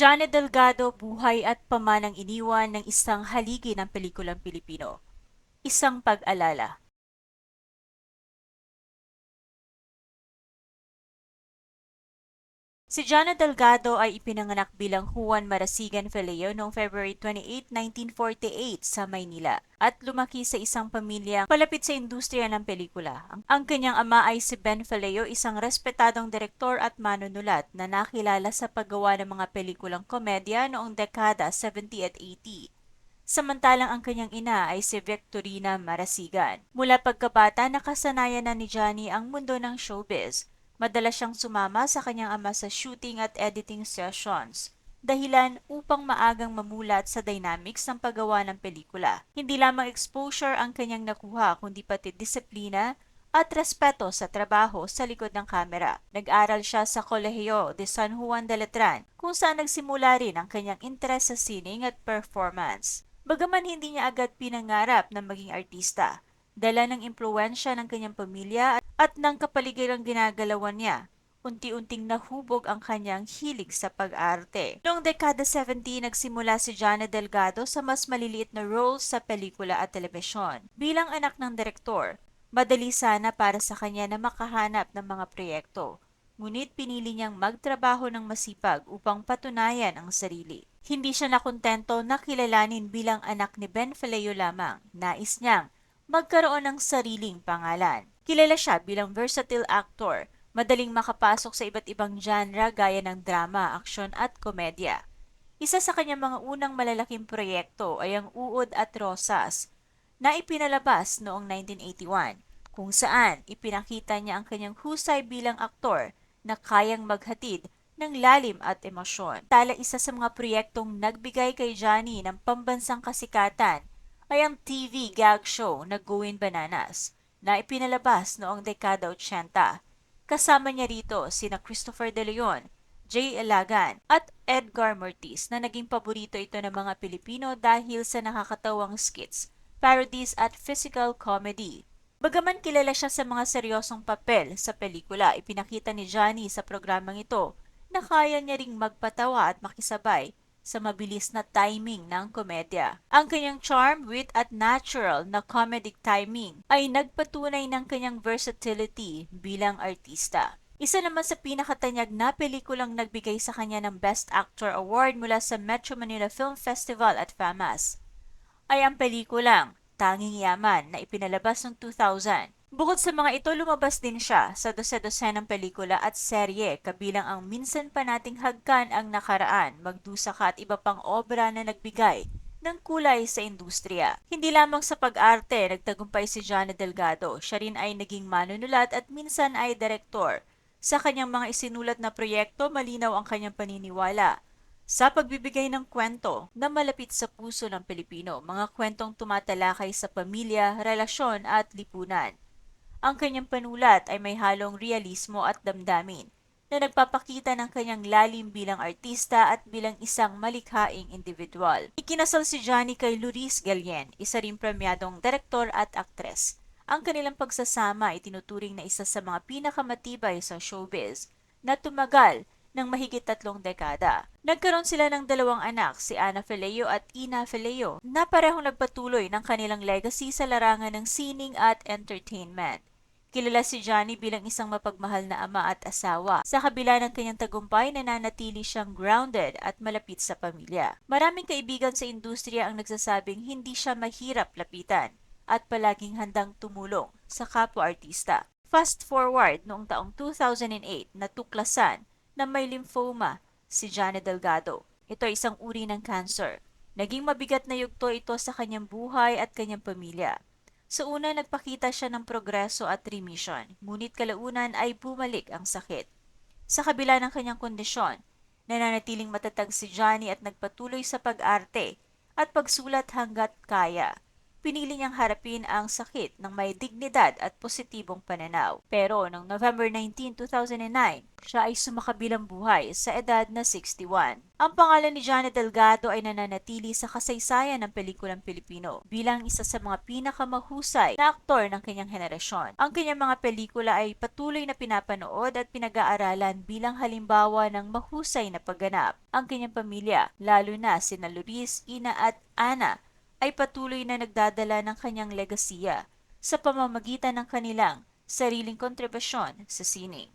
Johnny Delgado, buhay at pamanang iniwan ng isang haligi ng pelikulang Pilipino. Isang pag-alala. Si Johnny Delgado ay ipinanganak bilang Juan Marasigan Fileo noong February 28, 1948 sa Maynila at lumaki sa isang pamilyang palapit sa industriya ng pelikula. Ang, ang kanyang ama ay si Ben Fileo, isang respetadong direktor at manunulat na nakilala sa paggawa ng mga pelikulang komedya noong dekada 70 at 80. Samantalang ang kanyang ina ay si Victorina Marasigan. Mula pagkabata, nakasanayan na ni Johnny ang mundo ng showbiz. Madalas siyang sumama sa kanyang ama sa shooting at editing sessions dahilan upang maagang mamulat sa dynamics ng paggawa ng pelikula. Hindi lamang exposure ang kanyang nakuha kundi pati disiplina at respeto sa trabaho sa likod ng kamera. Nag-aral siya sa Kolehiyo de San Juan de Letran kung saan nagsimula rin ang kanyang interes sa sining at performance. Bagaman hindi niya agad pinangarap na maging artista, dala ng impluensya ng kanyang pamilya at ng kapaligiran ginagalawan niya, unti-unting nahubog ang kanyang hilig sa pag-arte. Noong dekada 70, nagsimula si Johnny Delgado sa mas maliliit na roles sa pelikula at telebisyon. Bilang anak ng direktor, madali sana para sa kanya na makahanap ng mga proyekto. Ngunit pinili niyang magtrabaho ng masipag upang patunayan ang sarili. Hindi siya nakontento na kilalanin bilang anak ni Ben Fileo lamang. Nais niyang magkaroon ng sariling pangalan. Kilala siya bilang versatile actor, madaling makapasok sa iba't ibang genre gaya ng drama, aksyon at komedya. Isa sa kanyang mga unang malalaking proyekto ay ang Uod at Rosas na ipinalabas noong 1981 kung saan ipinakita niya ang kanyang husay bilang aktor na kayang maghatid ng lalim at emosyon. Tala isa sa mga proyektong nagbigay kay Johnny ng pambansang kasikatan ay ang TV gag show na Going Bananas na ipinalabas noong dekada 80. Kasama niya rito sina Christopher De Leon, Jay Elagan at Edgar Mortiz na naging paborito ito ng mga Pilipino dahil sa nakakatawang skits, parodies at physical comedy. Bagaman kilala siya sa mga seryosong papel sa pelikula, ipinakita ni Johnny sa programang ito na kaya niya ring magpatawa at makisabay sa mabilis na timing ng komedya. Ang kanyang charm, wit at natural na comedic timing ay nagpatunay ng kanyang versatility bilang artista. Isa naman sa pinakatanyag na pelikulang nagbigay sa kanya ng Best Actor Award mula sa Metro Manila Film Festival at FAMAS ay ang pelikulang Tanging Yaman na ipinalabas noong 2000 Bukod sa mga ito, lumabas din siya sa dose-dosenang pelikula at serye kabilang ang Minsan pa nating hagkan ang nakaraan, magdusa ka at iba pang obra na nagbigay ng kulay sa industriya. Hindi lamang sa pag-arte, nagtagumpay si Johnny Delgado. Siya rin ay naging manunulat at minsan ay direktor. Sa kanyang mga isinulat na proyekto, malinaw ang kanyang paniniwala sa pagbibigay ng kwento na malapit sa puso ng Pilipino, mga kwentong tumatalakay sa pamilya, relasyon at lipunan. Ang kanyang panulat ay may halong realismo at damdamin na nagpapakita ng kanyang lalim bilang artista at bilang isang malikhaing individual. Ikinasal si Johnny kay Luris Galien, isa rin premyadong direktor at aktres. Ang kanilang pagsasama ay tinuturing na isa sa mga pinakamatibay sa showbiz na tumagal ng mahigit tatlong dekada. Nagkaroon sila ng dalawang anak, si Ana Fileo at Ina Fileo, na parehong nagpatuloy ng kanilang legacy sa larangan ng sining at entertainment. Kilala si Johnny bilang isang mapagmahal na ama at asawa. Sa kabila ng kanyang tagumpay, nananatili siyang grounded at malapit sa pamilya. Maraming kaibigan sa industriya ang nagsasabing hindi siya mahirap lapitan at palaging handang tumulong sa kapwa-artista. Fast forward noong taong 2008, natuklasan na may lymphoma si Johnny Delgado. Ito ay isang uri ng cancer. Naging mabigat na yugto ito sa kanyang buhay at kanyang pamilya. Sa una, nagpakita siya ng progreso at remission, ngunit kalaunan ay bumalik ang sakit. Sa kabila ng kanyang kondisyon, nananatiling matatag si Johnny at nagpatuloy sa pag-arte at pagsulat hanggat kaya. Pinili niyang harapin ang sakit ng may dignidad at positibong pananaw. Pero noong November 19, 2009, siya ay sumakabilang buhay sa edad na 61. Ang pangalan ni Johnny Delgado ay nananatili sa kasaysayan ng pelikulang Pilipino bilang isa sa mga pinakamahusay na aktor ng kanyang henerasyon. Ang kanyang mga pelikula ay patuloy na pinapanood at pinag-aaralan bilang halimbawa ng mahusay na pagganap. Ang kanyang pamilya, lalo na sina Luis, Ina at Ana, ay patuloy na nagdadala ng kanyang legasiya sa pamamagitan ng kanilang sariling kontribusyon sa sining.